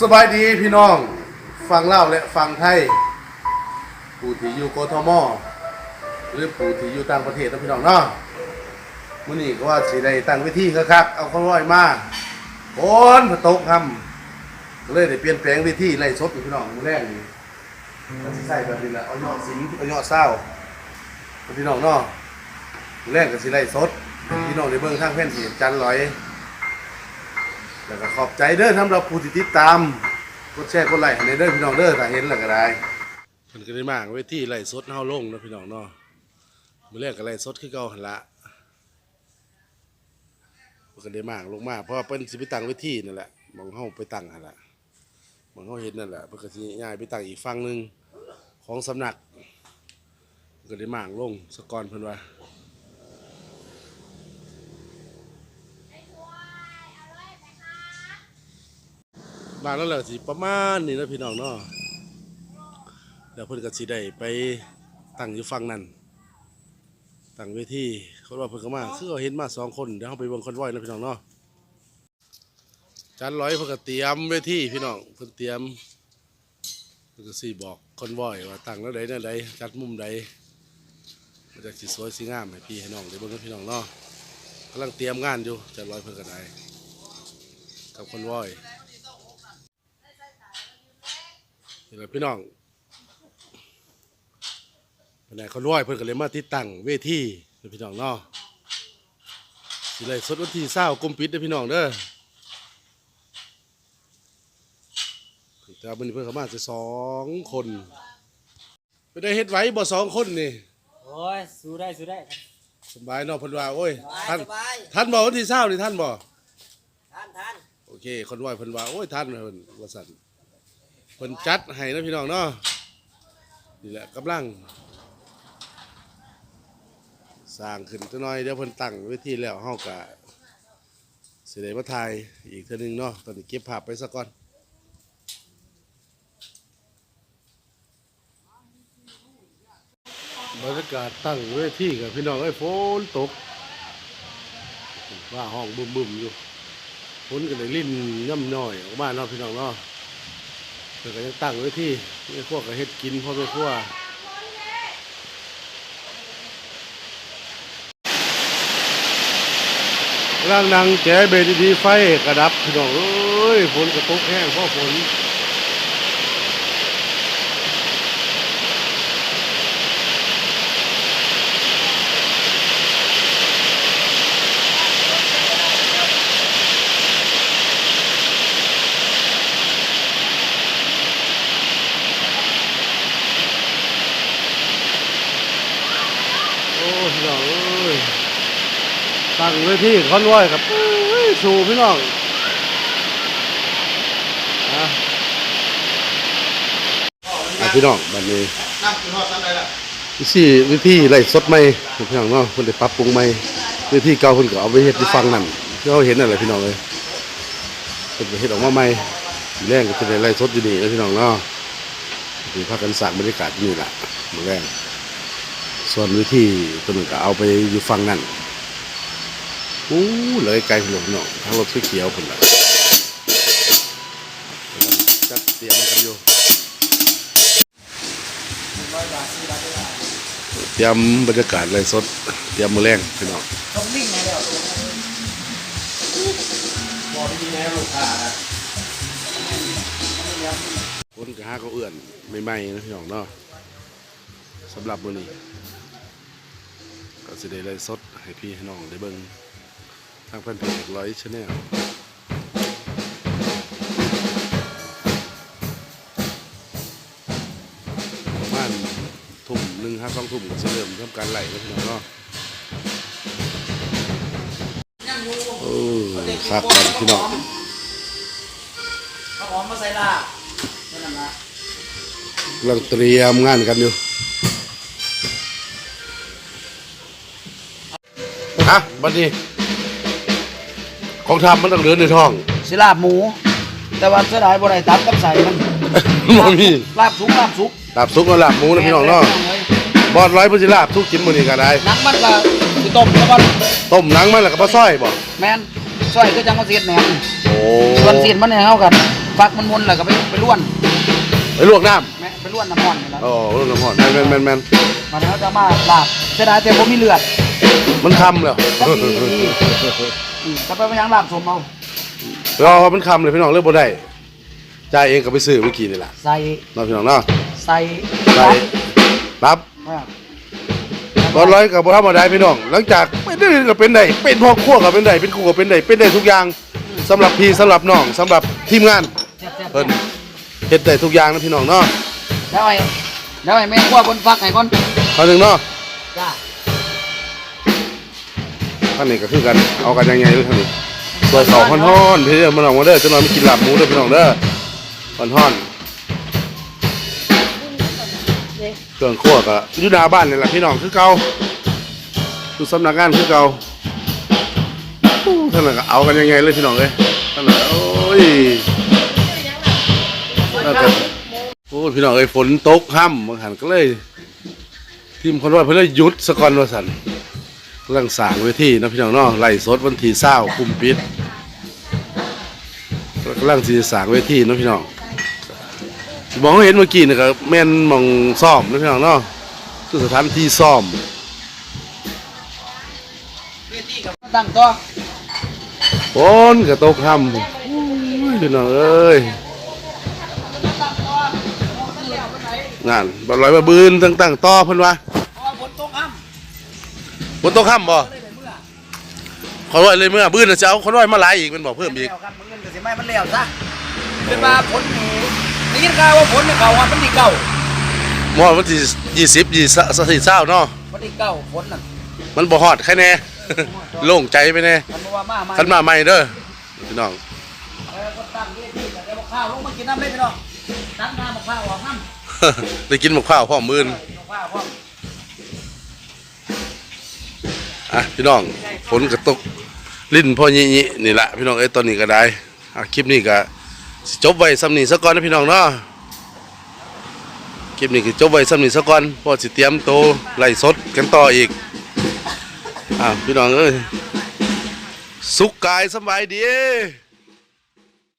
สบายดีพี่น้อง ฟังเล่าและฟังไทยผู้ที่อยู่กทมหรือผู้ที่อยู่ต่างประเทศนะพี่น้องเนาะมื้อนี้ก็ว่าสิได้ตั้งเวิธีคักๆเอาข้าวร้อยมาฝนพะตกค่ำก็เลยได้เปลี่ยนแปลงวิธีไล่สดอยู่พี่น้องมื้อแรกนี่ก็สิใส่แบบนี้แหละเอายอดสิงเอายอดเศร้าพี่น้องเนาะมื้อแรกก็สิไล่สดพี่น้องได้เบิ่งทางแผ่นเสียงจันร์ลอย แล้วก็ขอบใจเด้อสำหรับผู้ที่ติดตามกดแชร์กดไลค์ให้เด้อพี่น้องเด้อถ้าเห็นแล้วก็ได้เพิ่นก็ได้มากเวทีไล่สดเฮาลงเนาะพี่น้องเนาะมื้อแรกก็ไล่สดคือเก่าหั่นละเพิ่นก็ได้มากลงมาเพราะว่าเพิ่นสิไปตั้งเวทีนั่นแหละหมองเฮาไปตั้งหั่นละหมองเฮาเห็นนั่นแหละเพิ่นก็สิย้ายไปตั้งอีกฝั่งหนึงของสำนักเพิ่นก็ได้มากลงสกอนเพิ่นว่า บางแล้วแหละสิประมาณนี้นะพี่น้องเนาะเดี๋ยวเพิ่นก็สิได้ไปตั้งอยู่ฝั่งนั้นตั้งเวทีคนว่าเพิ่นก็มาคือเราเห็นมาสองคนเดี๋ยวเราไปเบิ่งคอนวอยนะพี่น้องเนาะจันร้อยเพิ่นก็เตรียมเวทีพี่น้องเพิ่นเตรียมเพิ่นก็สิบอกคอนวอยว่าตั้งแล้วใดแนั่นใดจัดมุมใดมันจะสิสวยสิงามให้พี่ให้น้องได้เบิ่งนะพี่น้องเนาะกำลังเตรียมงานอยู่จันร้อยเพิ่นก็ได้กับคอนวอย นี่แหละพี่น้องแผนกคนร้อยเพิ่นก็เลยมาติดตั้งเวทีเด้อพี่น้องเนาะสิเลยสดวันที่เศร้ากลมปิดเด้อพี่น้องเด้อแต่วันนี้เพิ่นเข้ามาจะสองคนไปได้เฮ็ดไหว้บ่สองคนนี่โอ้ยสู้ได้สู้ได้ครับสบายเนาะเพิ่นว่าโอ้ยสบายท่านสบายท่านบ่วันที่เศร้านี่ท่านบ่ท่านท่านโอเค คนร้อยเพิ่นว่าโอ้ยท่านเพิ่นว่าสั่นเพิ่นจัดให้นะพี่น้องเนาะนี่แหละกำลังสร้างขึ้นจักหน่อยเดี๋ยวเพิ่นตั้งเวทีแล้วเฮาก็สิได้มาถ่ายอีกเทื่อนึงเนาะตอนนี้เก็บภาพไปซะก่อนบรรยากาศตั้งเวทีกับพี่น้องเอ้ฝนตกว่าห้องบึมๆอยู่ฝนก็เลยลิ่นย่ำน้อยออกมาเนาะพี่น้องเนาะ เพิ่นก็ยังตั้งเวทีแม่ครัวก็เฮ็ดกินพ่อแม่ครัวร่างนางแจ๋เบดีดีไฟกระดับพี่น้องเอ้ยฝนกระตกแห้งเพราะฝน น้องเอ้ยตั้งไว้ที่คอนไว้ครับเอ้ยสู่พี่น้องอะอะพี่น้องบัดนี้วิธีวิธีไล่สดใหม่พี่น้องเนาะเพิ่นได้ปรับปรุงใหม่วิธีเก่าเพิ่นก็เอาไปเฮ็ดที่ฟังนั่นที่เราเห็นนั่นแหละพี่น้องเอ้ยเพิ่นก็เฮ็ดออกมาใหม่ทีแรกก็จะได้ไล่สดอยู่นี่นะพี่น้องเนาะคือพากันสร้างบรรยากาศที่นี่ล่ะมื้อแรก ส่วนวิธีตัวนึงก็เอาไปอยู่ฟังนั่นอู้เลยไกลพี่น้องพี่น้องทางรถสีเขียวๆพุ่นละจัดเตรียมกันอยู่เตรียมบรรยากาศเลยสด เตรียมมือแรงพี่น้องคนกระห้าก็เอื่อนใหม่ๆนะพี่น้องเนาะสำหรับมื้อนี้ ก็สิได้เลยสดให้พี่ให้น้องได้เบิ่งทางแฟนเพจร้อยชาแนลประมาณทุ่มหนึ่งห้าสองทุ่มก็จะเริ่มทำการไหลแล้วพี่น้องเนาะเออคักกันพี่น้องเอาหอมมาใส่ลาบนั่นน่ะกำลังเตรียมงานกันอยู่ ฮะบัดนี้ ของทำมันต้องเหลือในท้อง สิลาบหมู แต่ว่าเสียดายบ่ได้ตับกับใส่มันบ่มี ลาบสุกลาบสุกลาบซุกกับลาบหมูนะพี่น้องเนาะบอดร้อยเพิ่นสิลาบทุกกินมื้อนี้ก็ได้ หนังมันก็สิต้มแล้วก็ต้มหนังมันแล้วก็ปลาซอยบ่แม่นซอยคือจังว่าเสียดแหนมโอ้ส่วนเสียดมันเนี่ยเฮากันฟักมันมนแล้วก็ไปไปล้วนไปลวกน้แม่ไปล้วนน้ำมันนี่แหละำอ๋อลวกน้ำหอมแม่นแม่นแม่นแม่น มันแล้วจะมาลาบเสียดายแต่ผมมีเลือด มันคำแล้วก็ดีดีอืมจะไปไปยังลาบสมเอารอมันคำเลยพี่น้องเลือกบ่ได้จ่ายเองก็ไปซื้อเมื่อกี้นี่แหละใส่เน้องพี่น้องเนาะใส่ใส่ปั๊บอ่าตอนร้อยกับบ่ธรรมดาพี่น้อง หลังจากเป็นได้ก็เป็นได้เป็นพ่อครัวก็เป็นได้เป็นครูก็เป็นได้เป็นได้ทุกอย่างสำหรับพี่สำหรับน้องสำหรับทีมงานแซ่บๆเพิ่นเฮ็ดได้ทุกอย่างนะพี่น้องเนาะแล้วไอ้แล้วไอ้แม่ครัวบนฟักให้ก่อนข้อหนึ่งเนาะ ข้อนี้ก็คือกันเอากันยังไงเลยท่านนี้ซอยเขาฮ้อนๆพี่เด้อมาน้องมาเด้อจะนอนไม่กินหลาบหมูเด้อพี่น้องเด้อฮ้อนๆเครื่องครัวก็อยู่หน้าบ้านนี่แหละพี่น้องคือเก่าอยู่สำนักงานคือเก่าท่านน่ะก็เอากันยังไงเลยพี่น้องเอ้ยท่านน่ะโอ้ยน่าจะโอ้ยพี่น้องเอ้ยฝนตกห้ำบางหันก็เลยทีมคนว่าเพิ่นเลยหยุดสกอนว่าซั่น กำลังสร้างเวทีนะพี่น้องเนาะไล่สดวันที่เศร้าคุมปิดกำลังที่จะสร้างเวทีนะพี่น้องมองเห็นเมื่อกี้นี่ก็แม่นหมองซ่อมนะพี่น้องเนาะคือสถานที่ซ่อมตั้งตัวฝนก็ตกค่ำโอ้ยพี่น้องเอ้ยงานบ่ลอยมาบืนตั้งๆต่อเพิ่นว่าเพราะว่าฝนตกค่ ฝนตกค่ำบ่ำเลยเมื่อขอร้อยเลยเมื่อบืนน่ะจะเอาคนร้อยมาหลายอีกแมันบอกเพิ่มอีกแล้วครับมันเงินก็สิไม่มันแล้วซะเป็นว่าฝนนี่ได้ยินข่าวว่าฝนเนี่ยเก่าวันมันที่เก่าหมอวันที่ยี่สิบยี่สิบเศร้าเนาะวันที่เก่าฝนน่ะมันบ่ฮอดแค่แน่โล่งใจไปแน่มันบอกว่ามามาคันมาใหม่เด้อพี่น้องเออก็ตั้งที่ที่แต่บอกข้าวลงมากินน้ำเลยพี่น้องตั้งน้ำบอกข้าวออกน้ำได้กินหมกข้าวพร้อมมื้อนบอกข้าวพร้อ อะพี่น้องฝนกระตกลิ้นพ่อยิๆนี่แหละพี่น้องเอ้ยตอนนี้ก็ได้อะคลิปนี้ก็จบไว้ซ้ำนี้ซะก่อนนะพี่น้องเนาะคลิปนี้ก็จบไว้ซ้ำนี้ซะก่อนเพอสิเตรียมโตวไล่สดกันต่ออีกอะพี่น้องเอ้ยสุขกายสบายดี